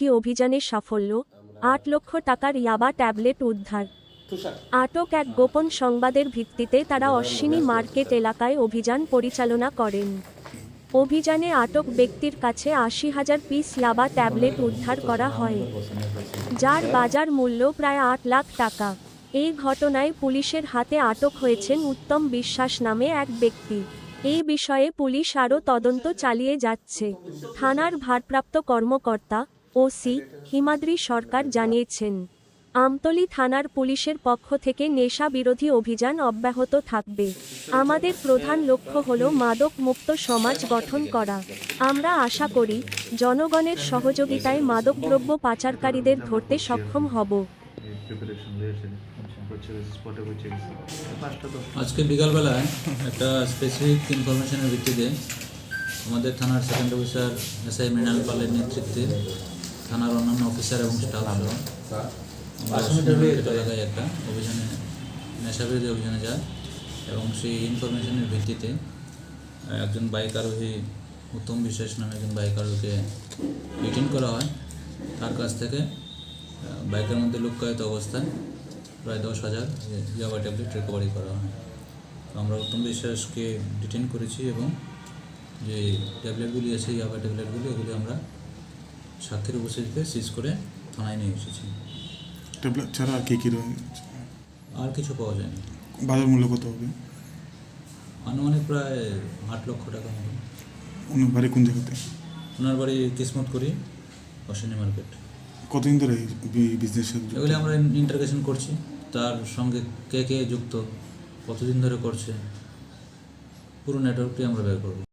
একটি অভিযানে সাফল্য আট লক্ষ টাকার ইয়াবা ট্যাবলেট উদ্ধার। আটক এক গোপন সংবাদের ভিত্তিতে তারা অশ্বিনী মার্কেট এলাকায় অভিযান পরিচালনা করেন। অভিযানে আটক ব্যক্তির কাছে আশি হাজার পিস ইয়াবা ট্যাবলেট উদ্ধার করা হয় যার বাজার মূল্য প্রায় আট লাখ টাকা। এই ঘটনায় পুলিশের হাতে আটক হয়েছেন উত্তম বিশ্বাস নামে এক ব্যক্তি। এই বিষয়ে পুলিশ আরও তদন্ত চালিয়ে যাচ্ছে। থানার ভারপ্রাপ্ত কর্মকর্তা ওসি হিমাদ্রি সরকার জানিয়েছেন, আমতলী থানার পুলিশের পক্ষ থেকে নেশা বিরোধী অভিযান অব্যাহত থাকবে। আমাদের প্রধান লক্ষ্য হল মাদক মুক্ত সমাজ গঠন করা। আমরা আশা করি, জনগণের সহযোগিতায় মাদকদ্রব্য পাচারকারীদের ধরতে সক্ষম হব। আজকে বিকালবেলায় একটা স্পেসিফিক ইনফরমেশনের ভিত্তিতে আমাদের থানার second officer S I Mrinal পালের নেতৃত্বে থানার অন্যান্য অফিসার এবং স্টাফ এলাকায় একটা অভিযানে নেশাবিরোধী অভিযানে যায় এবং সেই ইনফরমেশনের ভিত্তিতে একজন বাইক আরোহী উত্তম বিশ্বাস নামে একজন বাইক আরোহীকে ডিটেন করা হয়। তার কাছ থেকে বাইকের মধ্যে লুক্কায়িত অবস্থায় প্রায় দশ হাজার ইয়াবা ট্যাবলেট রিকভারি করা হয়। তো আমরা উত্তম বিশ্বাসকে ডিটেন করেছি এবং যে ট্যাবলেটগুলি আছে ইয়াবা ট্যাবলেটগুলি এগুলি আমরা সাক্ষীর উপস্থিতিতে সিজ করে থানায় নিয়ে এসেছি। ট্যাবলেট ছাড়া আর কী কী রয়েছে আর কিছু পাওয়া যায়নি। বাজার মূল্য কত হবে? আনুমানিক প্রায় আট লক্ষ টাকা মতো। ওনার বাড়ি কোন জায়গাতে? ওনার বাড়ি কিসমত করি অশ্বিনী মার্কেট। কতদিন ধরে এই বিজনেস এগুলি আমরা ইন্টারগেশন করছি। তার সঙ্গে কে কে যুক্ত কতদিন ধরে করছে পুরো নেটওয়ার্কটি আমরা বের করব।